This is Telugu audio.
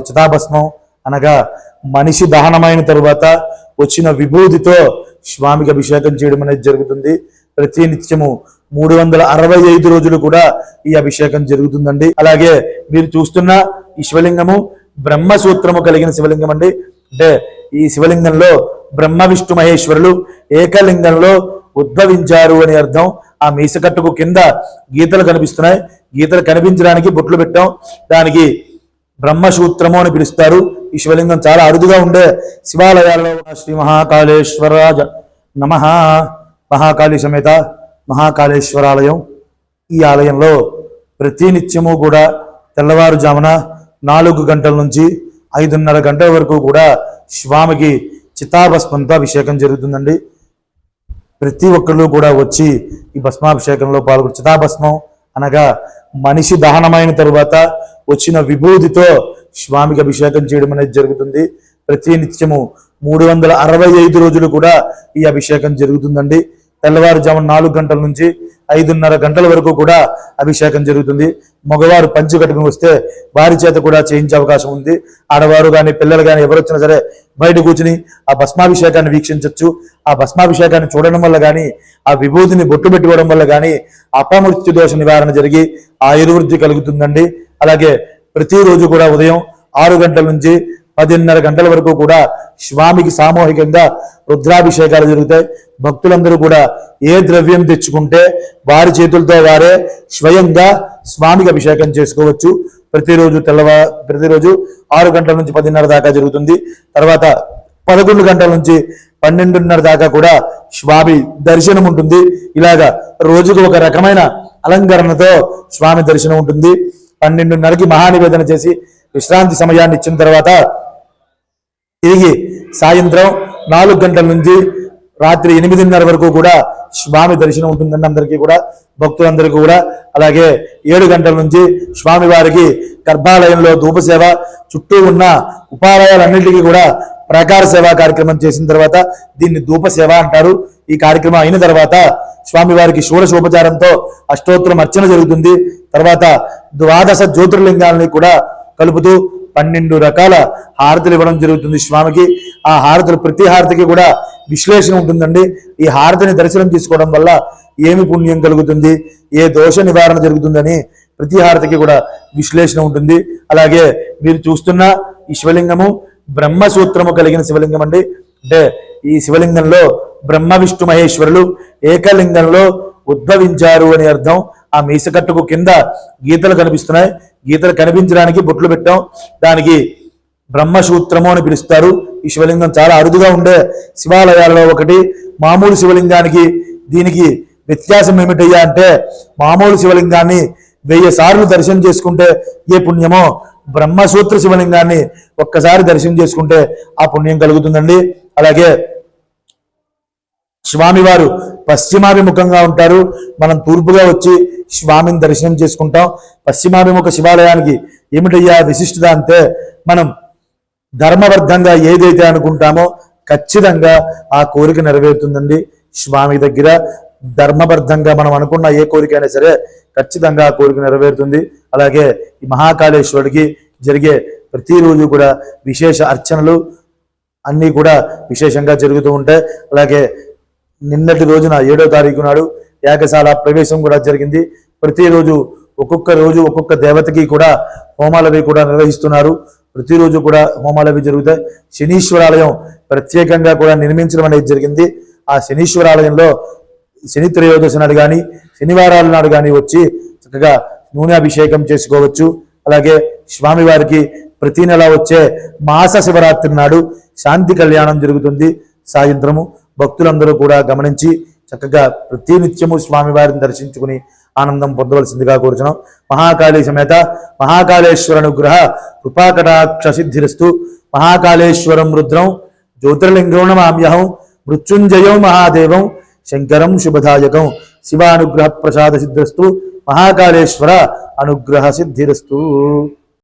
చితాభస్మం అనగా మనిషి దహనమైన తరువాత వచ్చిన విభూతితో స్వామికి అభిషేకం చేయడం అనేది జరుగుతుంది. ప్రతి నిత్యము మూడు వందల అరవై ఐదు రోజులు కూడా ఈ అభిషేకం జరుగుతుందండి. అలాగే మీరు చూస్తున్న ఈ శివలింగము బ్రహ్మ సూత్రము కలిగిన శివలింగం అండి. అంటే ఈ శివలింగంలో బ్రహ్మ విష్ణు మహేశ్వరులు ఏకలింగంలో ఉద్భవించారు అని అర్థం. ఆ మీసకట్టుకు కింద గీతలు కనిపిస్తున్నాయి. గీతలు కనిపించడానికి బొట్లు పెట్టాం. దానికి బ్రహ్మసూత్రము అని పిలుస్తారు. ఈ శివలింగం చాలా అరుదుగా ఉండే శివాలయాల్లో ఉన్న శ్రీ మహాకాళేశ్వరాజ నమ. మహాకాళి సమేత మహాకాళేశ్వరాలయం. ఈ ఆలయంలో ప్రతి నిత్యము కూడా తెల్లవారుజామున నాలుగు గంటల నుంచి ఐదున్నర గంటల వరకు కూడా స్వామికి చితాభస్మంతో అభిషేకం జరుగుతుందండి. ప్రతి ఒక్కళ్ళు కూడా వచ్చి ఈ భస్మాభిషేకంలో పాల్గొని చితాభస్మం అనగా మనిషి దహనమైన తరువాత వచ్చిన విభూతితో స్వామికి అభిషేకం చేయడం అనేది జరుగుతుంది. ప్రతి నిత్యము మూడు వందల అరవై ఐదు రోజులు కూడా ఈ అభిషేకం జరుగుతుందండి. తెల్లవారుజామున నాలుగు గంటల నుంచి ఐదున్నర గంటల వరకు కూడా అభిషేకం జరుగుతుంది. మగవారు పంచి కట్టుకుని వస్తే వారి చేత కూడా చేయించే అవకాశం ఉంది. ఆడవారు కానీ పిల్లలు కానీ ఎవరు వచ్చినా సరే బయట కూర్చుని ఆ భస్మాభిషేకాన్ని వీక్షించవచ్చు ఆ భస్మాభిషేకాన్ని చూడడం వల్ల కానీ ఆ విభూతిని బొట్టు పెట్టుకోవడం వల్ల కానీ అపమృత్యు దోష నివారణ జరిగి ఆయుర్వృద్ధి కలుగుతుందండి. అలాగే ప్రతిరోజు కూడా ఉదయం ఆరు గంటల నుంచి పదిన్నర గంటల వరకు కూడా స్వామికి సామూహికంగా రుద్రాభిషేకాలు జరుగుతాయి. భక్తులందరూ కూడా ఏ ద్రవ్యం తెచ్చుకుంటే వారి చేతులతో వారే స్వయంగా స్వామికి అభిషేకం చేసుకోవచ్చు. ప్రతిరోజు తెల్లవ ప్రతిరోజు ఆరు గంటల నుంచి పదిన్నర దాకా జరుగుతుంది. తర్వాత పదకొండు గంటల నుంచి పన్నెండున్నర దాకా కూడా స్వామి దర్శనం ఉంటుంది. ఇలాగా రోజుకు ఒక రకమైన అలంకరణతో స్వామి దర్శనం ఉంటుంది. పన్నెండున్నరకి మహానివేదన చేసి విశ్రాంతి సమయాన్ని ఇచ్చిన తర్వాత తిరిగి సాయంత్రం నాలుగు గంటల నుంచి రాత్రి ఎనిమిదిన్నర వరకు కూడా స్వామి దర్శనం ఉంటుందండి అందరికీ కూడా భక్తులందరికీ కూడా. అలాగే ఏడు గంటల నుంచి స్వామి వారికి గర్భాలయంలో ధూపసేవ చుట్టూ ఉన్న ఉపాలయాలన్నింటికీ కూడా ప్రకార సేవా కార్యక్రమం చేసిన తర్వాత దీన్ని ధూప సేవ అంటారు. ఈ కార్యక్రమం అయిన తర్వాత స్వామి వారికి షోడశోపచారంతో అష్టోత్తరం అర్చన జరుగుతుంది. తర్వాత ద్వాదశ జ్యోతిర్లింగాలని కూడా కలుపుతూ పన్నెండు రకాల హారతులు ఇవ్వడం జరుగుతుంది స్వామికి. ఆ హారతులు ప్రతి హారతికి కూడా విశ్లేషణ ఉంటుందండి. ఈ హారతిని దర్శనం చేసుకోవడం వల్ల ఏమి పుణ్యం కలుగుతుంది ఏ దోష నివారణ జరుగుతుందని ప్రతి హారతికి కూడా విశ్లేషణ ఉంటుంది. అలాగే మీరు చూస్తున్న ఈ శివలింగము బ్రహ్మ సూత్రము కలిగిన శివలింగం అండి. అంటే ఈ శివలింగంలో బ్రహ్మ విష్ణు మహేశ్వరులు ఏకలింగంలో ఉద్భవించారు అని అర్థం. ఆ మీసకట్టుకు కింద గీతలు కనిపిస్తున్నాయి. గీతలు కనిపించడానికి బొట్లు పెట్టాం. దానికి బ్రహ్మసూత్రము అని పిలుస్తారు. ఈ శివలింగం చాలా అరుదుగా ఉండే శివాలయాలలో ఒకటి. మామూలు శివలింగానికి దీనికి వ్యత్యాసం ఏమిటయ్యా అంటే మామూలు శివలింగాన్ని వెయ్యి సార్లు దర్శనం చేసుకుంటే ఏ పుణ్యమో బ్రహ్మసూత్ర శివలింగాన్ని ఒక్కసారి దర్శనం చేసుకుంటే ఆ పుణ్యం కలుగుతుందండి. అలాగే స్వామివారు పశ్చిమాభిముఖంగా ఉంటారు. మనం తూర్పుగా వచ్చి స్వామిని దర్శనం చేసుకుంటాం. పశ్చిమాభిముఖ శివాలయానికి ఏమిటయ్యా విశిష్టత అంటే మనం ధర్మబద్ధంగా ఏదైతే అనుకుంటామో ఖచ్చితంగా ఆ కోరిక నెరవేరుతుందండి. స్వామి దగ్గర ధర్మబద్ధంగా మనం అనుకున్న ఏ కోరిక అయినా సరే ఖచ్చితంగా ఆ కోరిక నెరవేరుతుంది. అలాగే ఈ మహాకాళేశ్వరుడికి జరిగే ప్రతిరోజు కూడా విశేష అర్చనలు అన్నీ కూడా విశేషంగా జరుగుతూ ఉంటాయి. అలాగే నిన్నటి రోజున ఏడో తారీఖు నాడు యాగశాల ప్రవేశం కూడా జరిగింది. ప్రతిరోజు ఒక్కొక్క రోజు ఒక్కొక్క దేవతకి కూడా హోమాలవి కూడా నిర్వహిస్తున్నారు. ప్రతిరోజు కూడా హోమాలవి జరుగుతాయి. శనీశ్వరాలయం ప్రత్యేకంగా కూడా నిర్మించడం అనేది జరిగింది. ఆ శనీశ్వరాలయంలో శని త్రయోదశి నాడు కానీ శనివారాల నాడు కానీ వచ్చి చక్కగా నూనె అభిషేకం చేసుకోవచ్చు. అలాగే స్వామివారికి ప్రతి నెల వచ్చే మాస శివరాత్రి నాడు శాంతి కళ్యాణం జరుగుతుంది. సాయంత్రము భక్తులందరూ కూడా గమనించి చక్కగా ప్రతి నిత్యము స్వామివారిని దర్శించుకుని ఆనందం పొందవలసిందిగా కోరుచున్నాం. మహాకాళీ సమేత మహాకాళేశ్వర అనుగ్రహ కృపాకటాక్ష సిద్ధిరస్తు మహాకాళేశ్వరం రుద్రం జ్యోతిర్లింగం నమామ్యహం మృత్యుంజయం మహాదేవం శంకరం శుభదాయకం. శివానుగ్రహ ప్రసాద సిద్ధిరస్తు మహాకాళేశ్వర అనుగ్రహ సిద్ధిరస్తు